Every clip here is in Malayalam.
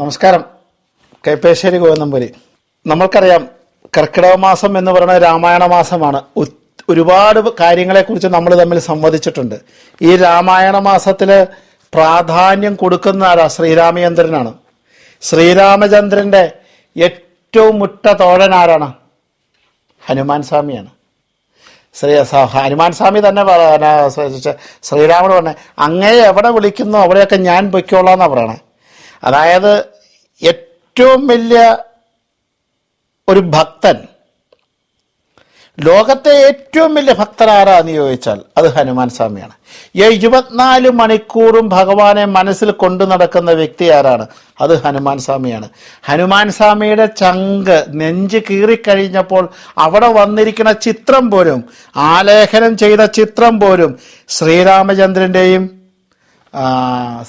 നമസ്കാരം. കൈപ്പേശ്ശേരി ഗോവിന്ദമ്പുരി നമ്മൾക്കറിയാം കർക്കിടക മാസം എന്ന് പറയുന്നത് രാമായണ മാസമാണ്. ഒരുപാട് കാര്യങ്ങളെക്കുറിച്ച് നമ്മൾ തമ്മിൽ സംവദിച്ചിട്ടുണ്ട്. ഈ രാമായണ മാസത്തിൽ പ്രാധാന്യം കൊടുക്കുന്ന ആരാ? ശ്രീരാമചന്ദ്രനാണ്. ശ്രീരാമചന്ദ്രന്റെ ഏറ്റവും മുട്ട തോഴൻ ആരാണ്? ഹനുമാൻ സ്വാമിയാണ്. ശ്രീ ഹനുമാൻ സ്വാമി തന്നെ പറ- ന- ശ്രീ- ശ്രീ- ശ്രീരാമന് പറഞ്ഞേ അങ്ങേ എവിടെ വിളിക്കുന്നു അവിടെയൊക്കെ ഞാൻ പൊയ്ക്കോളാം എന്നാണ് പറയണേ. അതായത് ഏറ്റവും വലിയ ഒരു ഭക്തൻ ലോകത്തെ ഏറ്റവും വലിയ ഭക്തൻ ആരാന്ന് ചോദിച്ചാൽ അത് ഹനുമാൻ സ്വാമിയാണ്. ഇരുപത്തിനാല് മണിക്കൂറും ഭഗവാനെ മനസ്സിൽ കൊണ്ടു നടക്കുന്ന വ്യക്തി ആരാണ്? അത് ഹനുമാൻ സ്വാമിയാണ്. ഹനുമാൻ സ്വാമിയുടെ ചങ്ക് നെഞ്ച് കീറിക്കഴിഞ്ഞപ്പോൾ അവിടെ വന്നിരിക്കുന്ന ചിത്രം പോലും ആലേഖനം ചെയ്ത ചിത്രം പോലും ശ്രീരാമചന്ദ്രന്റെയും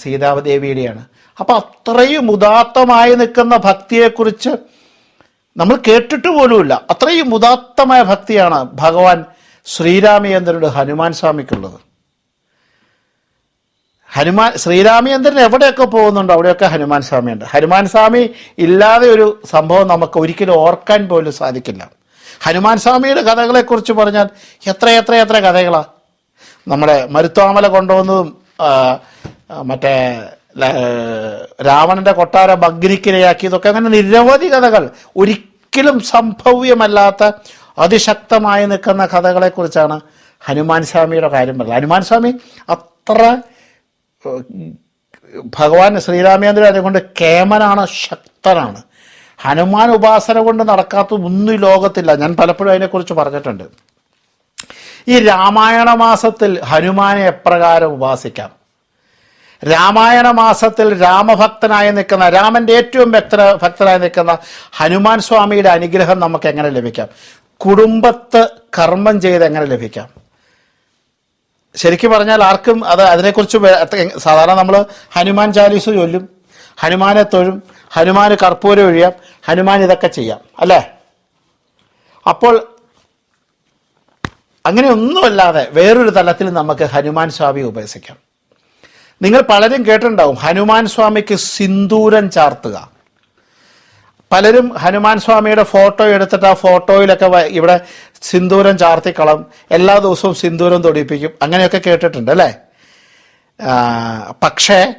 സീതാദേവിയുടെയാണ്. അപ്പൊ അത്രയും ഉദാത്തമായി നിൽക്കുന്ന ഭക്തിയെക്കുറിച്ച് നമ്മൾ കേട്ടിട്ട് പോലുമില്ല. അത്രയും ഉദാത്തമായ ഭക്തിയാണ് ഭഗവാൻ ശ്രീരാമചന്ദ്രനോട് ഹനുമാൻ സ്വാമിക്കുള്ളത്. ഹനുമാൻ ശ്രീരാമചന്ദ്രൻ എവിടെയൊക്കെ പോകുന്നുണ്ടോ അവിടെയൊക്കെ ഹനുമാൻ സ്വാമിയുണ്ട്. ഹനുമാൻ സ്വാമി ഇല്ലാതെ ഒരു സംഭവം നമുക്ക് ഒരിക്കലും ഓർക്കാൻ പോലും സാധിക്കില്ല. ഹനുമാൻ സ്വാമിയുടെ കഥകളെക്കുറിച്ച് പറഞ്ഞാൽ എത്ര എത്ര എത്ര കഥകളാണ് നമ്മുടെ മരുത്വാമല കൊണ്ടുവന്നതും മറ്റേ രാവണന്റെ കൊട്ടാര ഭഗ്നിക്കിരയാക്കിയതൊക്കെ അങ്ങനെ നിരവധി കഥകൾ. ഒരിക്കലും സംഭവ്യമല്ലാത്ത അതിശക്തമായി നിൽക്കുന്ന കഥകളെക്കുറിച്ചാണ് ഹനുമാൻ സ്വാമിയുടെ കാര്യം പറയുന്നത് ഹനുമാൻ സ്വാമി അത്ര ഭഗവാൻ ശ്രീരാമചന്ദ്രൻ അതുകൊണ്ട് കേമനാണ് ശക്തനാണ്. ഹനുമാൻ ഉപാസന കൊണ്ട് നടക്കാത്ത ഒന്നും ഈ ലോകത്തില്ല. ഞാൻ പലപ്പോഴും അതിനെക്കുറിച്ച് പറഞ്ഞിട്ടുണ്ട്. ഈ രാമായണ മാസത്തിൽ ഹനുമാനെ എപ്രകാരം ഉപാസിക്കാം? രാമായണ മാസത്തിൽ രാമഭക്തനായി നിൽക്കുന്ന രാമന്റെ ഏറ്റവും ഭക്ത ഭക്തനായി നിൽക്കുന്ന ഹനുമാൻ സ്വാമിയുടെ അനുഗ്രഹം നമുക്ക് എങ്ങനെ ലഭിക്കാം? കുടുംബത്ത് കർമ്മം ചെയ്ത് എങ്ങനെ ലഭിക്കാം? ശരിക്കും പറഞ്ഞാൽ ആർക്കും അത് അതിനെക്കുറിച്ച് സാധാരണ നമ്മൾ ഹനുമാൻ ചാലീസ് ചൊല്ലും ഹനുമാനെ തൊഴും ഹനുമാന് കർപ്പൂരം ഒഴിയാം ഹനുമാൻ ഇതൊക്കെ ചെയ്യാം അല്ലേ? അപ്പോൾ അങ്ങനെയൊന്നുമല്ലാതെ വേറൊരു തലത്തിൽ നമുക്ക് ഹനുമാൻ സ്വാമി ഉപേക്ഷിക്കാം നിങ്ങൾ പലരും കേട്ടിട്ടുണ്ടാവും ഹനുമാൻ സ്വാമിക്ക് സിന്ദൂരം ചാർത്തുക. പലരും ഹനുമാൻ സ്വാമിയുടെ ഫോട്ടോ എടുത്തിട്ട് ആ ഫോട്ടോയിലൊക്കെ ഇവിടെ സിന്ദൂരം ചാർത്തിക്കളം എല്ലാ ദിവസവും സിന്ദൂരം തൊടിപ്പിക്കും അങ്ങനെയൊക്കെ കേട്ടിട്ടുണ്ട് അല്ലേ? പക്ഷേ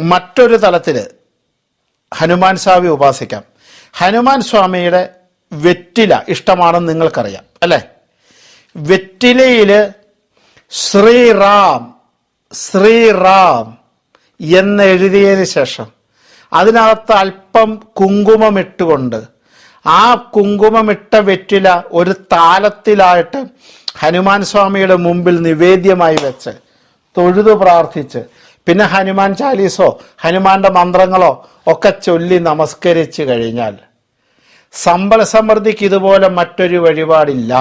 മറ്റൊരു തലത്തിൽ ഹനുമാൻ സ്വാമി ഉപാസിക്കാം. ഹനുമാൻ സ്വാമിയുടെ വെറ്റില ഇഷ്ടമാണെന്ന് നിങ്ങൾക്കറിയാം അല്ലേ? വെറ്റിലയിൽ ശ്രീറാം ശ്രീറാം എന്ന് എഴുതിയതിന് ശേഷം അതിനകത്ത് അല്പം കുങ്കുമമിട്ടുകൊണ്ട് ആ കുങ്കുമമിട്ട വെറ്റില ഒരു താലത്തിലായിട്ട് ഹനുമാൻ സ്വാമിയുടെ മുമ്പിൽ നിവേദ്യമായി വെച്ച് തൊഴുതു പ്രാർത്ഥിച്ച് പിന്നെ ഹനുമാൻ ചാലീസോ ഹനുമാന്റെ മന്ത്രങ്ങളോ ഒക്കെ ചൊല്ലി നമസ്കരിച്ചു കഴിഞ്ഞാൽ സമ്പൽ സമൃദ്ധിക്ക് ഇതുപോലെ മറ്റൊരു വഴിപാടില്ല.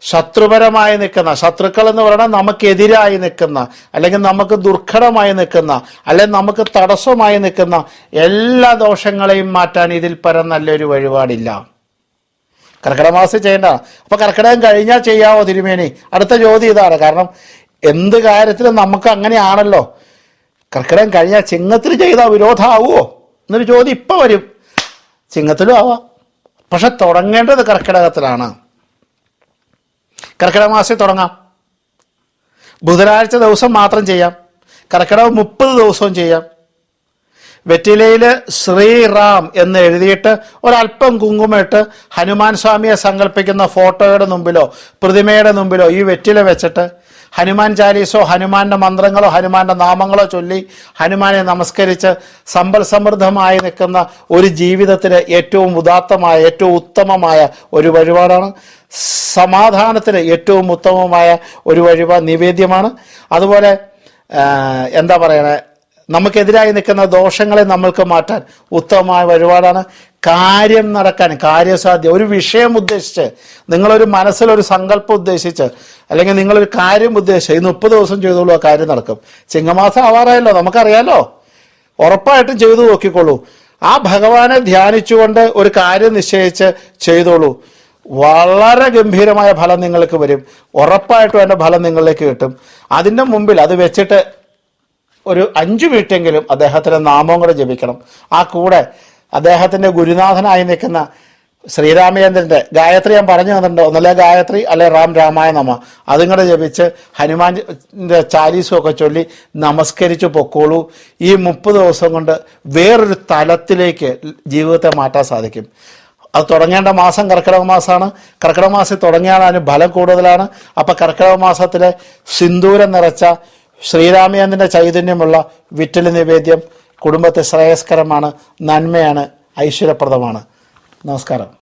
ശത്രുപരമായി നിൽക്കുന്ന ശത്രുക്കൾ എന്ന് പറയുന്നത് നമുക്കെതിരായി നിൽക്കുന്ന അല്ലെങ്കിൽ നമുക്ക് ദുർഘടമായി നിൽക്കുന്ന അല്ലെങ്കിൽ നമുക്ക് തടസ്സമായി നിൽക്കുന്ന എല്ലാ ദോഷങ്ങളെയും മാറ്റാൻ ഇതിൽ പരം നല്ലൊരു വഴിപാടില്ല. കർക്കിടമാസി ചെയ്യേണ്ട. അപ്പൊ കർക്കിടകം കഴിഞ്ഞാൽ ചെയ്യാവോ തിരുമേനി? അടുത്ത ചോദ്യം ഇതാണ്. കാരണം എന്ത് കാര്യത്തിലും നമുക്ക് അങ്ങനെയാണല്ലോ. കർക്കിടകം കഴിഞ്ഞാൽ ചിങ്ങത്തിൽ ചെയ്താൽ വിരോധമാവുമോ എന്നൊരു ചോദ്യം ഇപ്പം വരും. ചിങ്ങത്തിലും ആവാം. പക്ഷെ തുടങ്ങേണ്ടത് കർക്കിടകത്തിലാണ്. കർക്കിടക മാസത്തിൽ തുടങ്ങാം. ബുധനാഴ്ച ദിവസം മാത്രം ചെയ്യാം. കർക്കിടകം മുപ്പത് ദിവസവും ചെയ്യാം. വെറ്റിലയിൽ ശ്രീറാം എന്ന് എഴുതിയിട്ട് ഒരല്പം കുങ്കുമിട്ട് ഹനുമാൻ സ്വാമിയെ സങ്കല്പിക്കുന്ന ഫോട്ടോയുടെ മുമ്പിലോ പ്രതിമയുടെ മുമ്പിലോ ഈ വെറ്റില വെച്ചിട്ട് ഹനുമാൻ ചാലീസോ ഹനുമാന്റെ മന്ത്രങ്ങളോ ഹനുമാന്റെ നാമങ്ങളോ ചൊല്ലി ഹനുമാനെ നമസ്കരിച്ച് സമ്പൽ സമൃദ്ധമായി നിൽക്കുന്ന ഒരു ജീവിതത്തിന് ഏറ്റവും ഉദാത്തമായ ഏറ്റവും ഉത്തമമായ ഒരു വഴിപാടാണ്. സമാധാനത്തിന് ഏറ്റവും ഉത്തമമായ ഒരു വഴിപാട് നിവേദ്യമാണ്. അതുപോലെ എന്താ പറയണേ? നമുക്കെതിരായി നിൽക്കുന്ന ദോഷങ്ങളെ നമ്മൾക്ക് മാറ്റാൻ ഉത്തമമായ വഴിപാടാണ് കാര്യം നടക്കാൻ കാര്യസാധ്യം. ഒരു വിഷയം ഉദ്ദേശിച്ച് നിങ്ങളൊരു മനസ്സിലൊരു സങ്കല്പം ഉദ്ദേശിച്ച് അല്ലെങ്കിൽ നിങ്ങളൊരു കാര്യം ഉദ്ദേശിച്ച് ഈ മുപ്പത് ദിവസം ചെയ്തോളൂ ആ കാര്യം നടക്കും. ചിങ്ങമാസം ആവാറായല്ലോ നമുക്കറിയാലോ? ഉറപ്പായിട്ടും ചെയ്തു നോക്കിക്കോളൂ. ആ ഭഗവാനെ ധ്യാനിച്ചുകൊണ്ട് ഒരു കാര്യം നിശ്ചയിച്ച് ചെയ്തോളൂ. വളരെ ഗംഭീരമായ ഫലം നിങ്ങൾക്ക് വരും. ഉറപ്പായിട്ടും അതിന്റെ ഫലം നിങ്ങളിലേക്ക് കിട്ടും. അതിന്റെ മുമ്പിൽ അത് വെച്ചിട്ട് ഒരു അഞ്ചു വീട്ടെങ്കിലും അദ്ദേഹത്തിന്റെ നാമം കൂടെ ജപിക്കണം. ആ കൂടെ അദ്ദേഹത്തിന്റെ ഗുരുനാഥനായി നിൽക്കുന്ന ശ്രീരാമചന്ദ്രന്റെ ഗായത്രി ഞാൻ പറഞ്ഞു തന്നിട്ടുണ്ട്. ഒന്നല്ലേ ഗായത്രി അല്ലെ റാം രാമായ നമ. അതും കൂടെ ജപിച്ച് ഹനുമാന്റെ ചാലീസും ഒക്കെ ചൊല്ലി നമസ്കരിച്ച് പൊക്കോളൂ. ഈ മുപ്പത് ദിവസം കൊണ്ട് വേറൊരു തലത്തിലേക്ക് ജീവിതത്തെ മാറ്റാൻ സാധിക്കും. അത് തുടങ്ങേണ്ട മാസം കർക്കിടക മാസമാണ്. കർക്കിടക മാസത്തിൽ തുടങ്ങിയാൽ അതിന് ഫലം കൂടുതലാണ്. അപ്പോൾ കർക്കിടക മാസത്തിലെ സിന്ദൂരം നിറച്ച ശ്രീരാമചന്ദ്രന്റെ ചൈതന്യമുള്ള വിറ്റൽ നിവേദ്യം കുടുംബത്തെ ശ്രേയസ്കരമാണ് നന്മയാണ് ഐശ്വര്യപ്രദമാണ്. നമസ്കാരം.